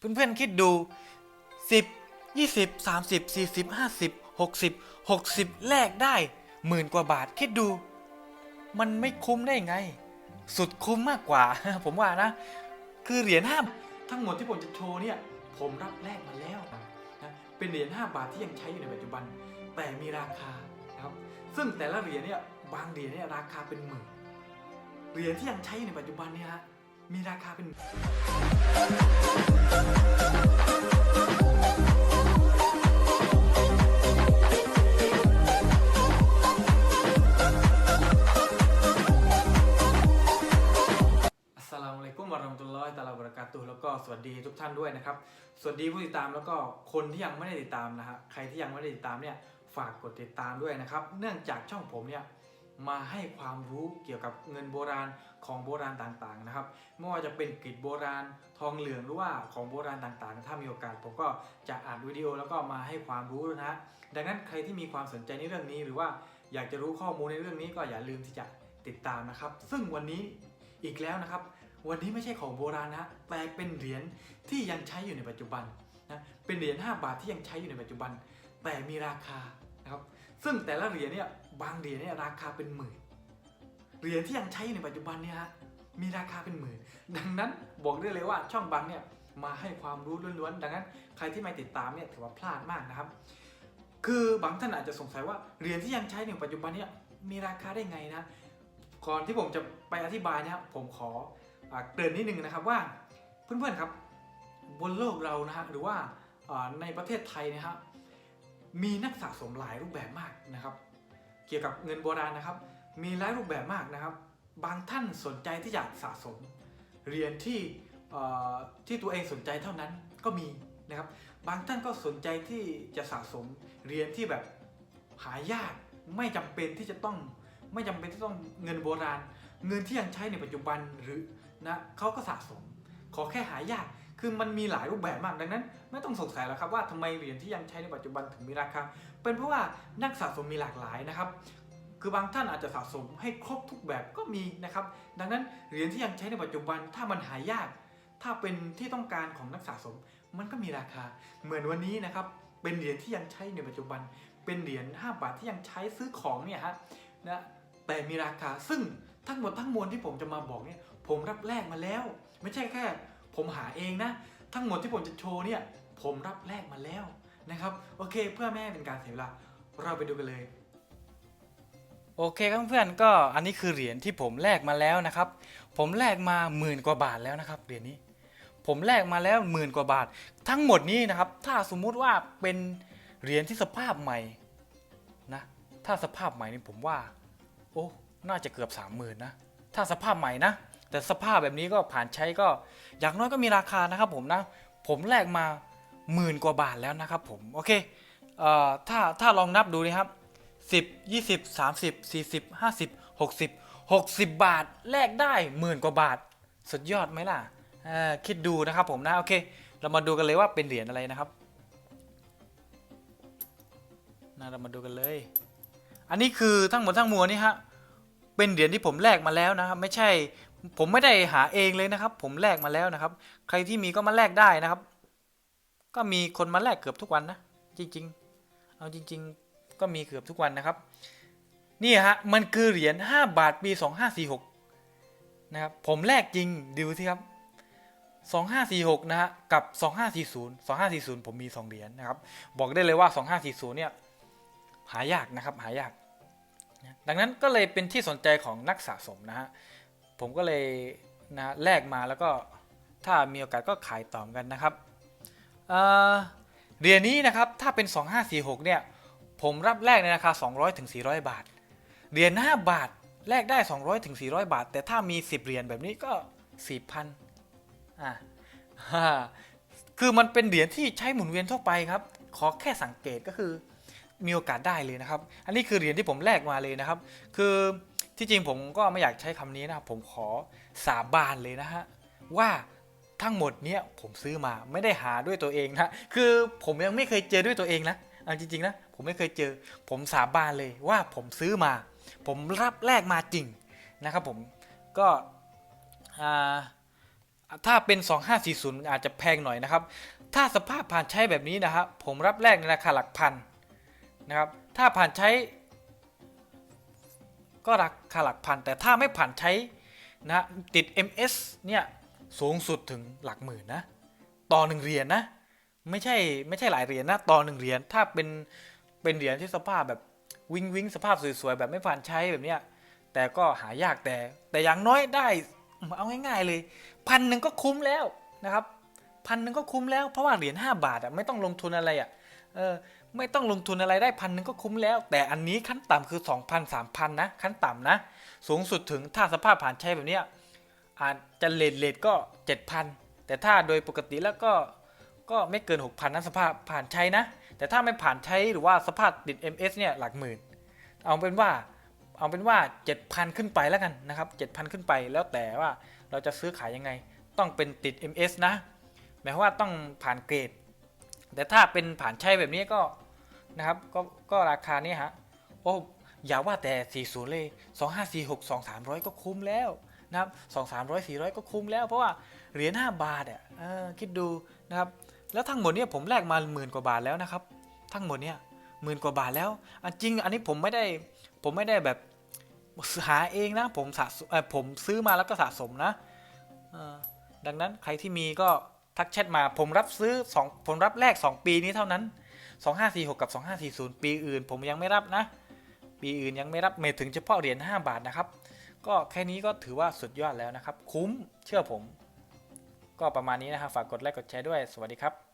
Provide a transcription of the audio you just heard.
เพื่อนๆคิดดู 10 20 30 40 50 60 60 แลกได้หมื่นกว่าบาทคิดดู มันไม่คุ้มได้ไง สุดคุ้มมากกว่า ผมว่านะ คือเหรียญห้าทั้งหมดที่ผมจะโชว์เนี่ย ผมรับแลกมาแล้วนะเป็นเหรียญ5บาทที่ยังใช้อยู่ในปัจจุบัน แต่มีราคานะครับ ซึ่งแต่ละเหรียญเนี่ยบางเหรียญเนี่ยราคาเป็นหมื่นเหรียญที่ยังใช้อยู่ในปัจจุบันเนี่ยฮะ มีราคาเป็น อัสสลามุอะลัยกุมวะเราะห์มะตุลลอฮิตะอาลาบะเราะกาตุฮ์แล้วก็สวัสดีทุกท่านด้วยนะครับ สวัสดีผู้ติดตามแล้วก็คนที่ยังไม่ได้ติดตามนะฮะ ใครที่ยังไม่ได้ติดตามเนี่ย ฝากกดติดตามด้วยนะครับ เนื่องจากช่องผมเนี่ย มาให้ความรู้เกี่ยวกับเงินโบราณของโบราณต่างๆนะครับไม่ว่าจะเป็นกริดโบราณทองเหลืองหรือว่าของโบราณต่างๆ ถ้ามีโอกาสผมก็จะอ่านวิดีโอแล้วก็มาให้ความรู้นะฮะดังนั้นใครที่มีความสนใจในเรื่องนี้หรือว่าอยากจะรู้ข้อมูลในเรื่องนี้ก็อย่าลืมที่จะติดตามนะครับ ซึ่งวันนี้อีกแล้วนะครับ วันนี้ไม่ใช่ของโบราณนะแต่เป็นเหรียญที่ยังใช้อยู่ในปัจจุบันนะเป็นเหรียญ5บาทที่ยังใช้อยู่ในปัจจุบัน แต่มีราคา นะครับซึ่งแต่ละเหรียญเนี่ยบางเหรียญเนี่ยราคาเป็นหมื่นเหรียญที่ยังใช้อยู่ในปัจจุบันเนี่ยฮะมีราคาเป็นหมื่น ดังนั้นบอกได้เลยว่าช่องบางเนี่ยมาให้ความรู้ล้วนๆดังนั้นใครที่ไม่ติดตามเนี่ยถือว่าพลาดมากนะครับ คือบางท่านอาจจะสงสัยว่าเหรียญที่ยังใช้ในปัจจุบันเนี่ยมีราคาได้ไงนะก่อนที่ผมจะไปอธิบายเนะครับผมขออเกริ่นนิดนึงนะครับว่าเพื่อนๆครับบนโลกเรานะฮะหรือว่าในประเทศไทยนะฮะ มีนักสะสมหลายรูปแบบมากนะครับ เกี่ยวกับเงินโบราณนะครับ มีหลายรูปแบบมากนะครับ บางท่านสนใจที่อยากสะสม เหรียญที่ที่ตัวเองสนใจเท่านั้นก็มีนะครับ บางท่านก็สนใจที่จะสะสมเหรียญที่แบบหายากไม่จำเป็นที่จะต้องไม่จำเป็นที่ต้องเงินโบราณ เงินที่ยังใช้ในปัจจุบันหรือนะเขาก็สะสม ขอแค่หายาก คือมันมีหลายรูปแบบมากดังนั้น ไม่ต้องสงสัยแล้วครับว่าทำไมเหรียญที่ยังใช้ในปัจจุบันถึงมีราคา เป็นเพราะว่านักสะสมมีหลากหลายนะครับ คือบางท่านอาจจะสะสมให้ครบทุกแบบก็มีนะครับ ดังนั้นเหรียญที่ยังใช้ในปัจจุบันถ้ามันหายาก ถ้าเป็นที่ต้องการของนักสะสม มันก็มีราคา เหมือนวันนี้นะครับ เป็นเหรียญที่ยังใช้ในปัจจุบัน เป็นเหรียญ5บาทที่ยังใช้ซื้อของเนี่ยฮะนะแต่มีราคาซึ่งทั้งหมดทั้งมวลที่ผมจะมาบอกเนี่ยผมรับแลกมาแล้ว ไม่ใช่แค่ ผมหาเองนะ ทั้งหมดที่ผมจะโชว์เนี่ย ผมรับแลกมาแล้วนะครับ โอเค เพื่อไม่เป็นการเสียเวลา เราไปดูกันเลย โอเคครับเพื่อนก็อันนี้คือเหรียญที่ผมแลกมาแล้วนะครับ ผมแลกมาหมื่นกว่าบาทแล้วนะครับเหรียญนี้ ผมแลกมาแล้วหมื่นกว่าบาท ทั้งหมดนี้นะครับ ถ้าสมมุติว่าเป็นเหรียญที่สภาพใหม่นะถ้าสภาพใหม่นี่ผมว่า โอ้น่าจะเกือบสามหมื่นนะถ้าสภาพใหม่นะ แต่สภาพแบบนี้ก็ผ่านใช้ก็อย่างน้อยก็มีราคานะครับผมนะ ผมแลกมาหมื่นกว่าบาทแล้วนะครับผม โอเคเอ่อถ้าถ้าลองนับดูนะครับ10 20 30 40 50 60 60 บาทแลกได้หมื่นกว่าบาท สุดยอดไหมล่ะคิดดูนะครับผมนะโอเค เรามาดูกันเลยว่าเป็นเหรียญอะไรนะครับนะเรามาดูกันเลย อันนี้คือทั้งหมดทั้งมวลนี่ฮะเป็นเหรียญที่ผมแลกมาแล้วนะครับ ไม่ใช่ ผมไม่ได้หาเองเลยนะครับ ผมแลกมาแล้วนะครับ ใครที่มีก็มาแลกได้นะครับ ก็มีคนมาแลกเกือบทุกวันนะจริง ๆ เอาจริง ๆ ก็มีเกือบทุกวันนะครับ นี่ฮะมันคือเหรียญ5บาทปี 2546นะครับผมแลกจริงดูสิครับ 2546นะฮะกับ 2540 2540 ผมมี 2 เหรียญนะครับ บอกได้เลยว่า 2540 เนี่ยหายากนะครับหายาก ดังนั้นก็เลยเป็นที่สนใจของนักสะสมนะฮะ ผมก็เลยนะแลกมาแล้วก็ถ้ามีโอกาสก็ขายต่อกันนะครับเเหรียญนี้นะครับถ้าเป็น 2546เนี่ยผมรับแลกในราคา 200ถึงบาท เหรียญ5บาทแลกได้ 200ถึง400บาท แต่ถ้ามี 10 เหรียญแบบนี้ก็ 4,000อ่าฮ่าคือมันเป็นเหรียญที่ใช้หมุนเวียนทั่วไปครับ ขอแค่สังเกตก็คือมีโอกาสได้เลยนะครับ อันนี้คือเหรียญที่ผมแลกมาเลยนะครับ คือ ที่จริงผมก็ไม่อยากใช้คำนี้นะครับ ผมขอสาบานเลยนะฮะ ว่าทั้งหมดเนี้ยผมซื้อมาไม่ได้หาด้วยตัวเองนะ คือผมยังไม่เคยเจอด้วยตัวเองนะเอาจริงๆนะผมไม่เคยเจอ ผมสาบานเลยว่าผมซื้อมา ผมรับแลกมาจริงนะครับผมก็อ่าถ้าเป็น 2540มันอาจจะแพงหน่อยนะครับ ถ้าสภาพผ่านใช้แบบนี้นะครับผมรับแรกในราคาหลักพันนะครับถ้าผ่านใช้ ก็ราคาหลักพัน แต่ถ้าไม่ผ่านใช้นะติด MS เนี่ยสูงสุดถึงหลักหมื่นนะ ต่อหนึ่งเหรียญนะไม่ใช่ไม่ใช่หลายเหรียญนะต่อหนึ่งเหรียญถ้าเป็นเป็นเหรียญที่สภาพแบบวิงวิงสภาพสวยๆแบบไม่ผ่านใช้แบบเนี้ยแต่ก็หายากแต่แต่อย่างน้อยได้เอาง่ายๆเลยพันหนึ่งก็คุ้มแล้วนะครับพันหนึ่งก็คุ้มแล้วเพราะว่าเหรียญ5บาทอะไม่ต้องลงทุนอะไรอะเออ ไม่ต้องลงทุนอะไรได้พันหนึ่งก็คุ้มแล้ว แต่อันนี้ขั้นต่ำคือ 2,000 3,000 นะ ขั้นต่ำนะ สูงสุดถึงถ้าสภาพผ่านใช้แบบนี้อาจจะเลทเลทก็ 7,000 แต่ถ้าโดยปกติแล้วก็ก็ไม่เกิน 6,000นะสภาพผ่านใช้นะ แต่ถ้าไม่ผ่านใช้หรือว่าสภาพติด MS เนี่ยหลักหมื่น เอาเป็นว่าเอาเป็นว่า 7,000 ขึ้นไปแล้วกันนะครับ 7,000 ขึ้นไปแล้วแต่ว่าเราจะซื้อขายยังไง ต้องเป็นติด MS นะหมายความว่าต้องผ่านเกรด แต่ถ้าเป็นผ่านใช้แบบนี้ก็นะครับก็ก็ราคานี้ฮะโอ้อย่าว่าแต่ 40 เลย 2546 2300 ก็คุ้มแล้วนะครับ2300 400 ก็คุ้มแล้ว เพราะว่าเหรียญ5บาทอะคิดดูนะครับแล้วทั้งหมดเนี่ยผมแลกมาหมื่นกว่าบาทแล้วนะครับ ทั้งหมดเนี่ยหมื่นกว่าบาทแล้วอันจริง อันนี้ผมไม่ได้ผมไม่ได้แบบหาเองนะผมสะสมผมซื้อมาแล้วก็สะสมนะดังนั้นใครที่มีก็ ทักแชทมาผมรับซื้อสองผมรับแรก 2 ปีนี้เท่านั้น 2546 กับ 2540 ปีอื่น ผมยังไม่รับนะ ปีอื่นยังไม่รับเมถึงเฉพาะเหรียญ5บาทนะครับ ก็แค่นี้ก็ถือว่าสุดยอดแล้วนะครับ คุ้มเชื่อผม ก็ประมาณนี้นะครับฝากกดไลค์กดแชร์ด้วยสวัสดีครับ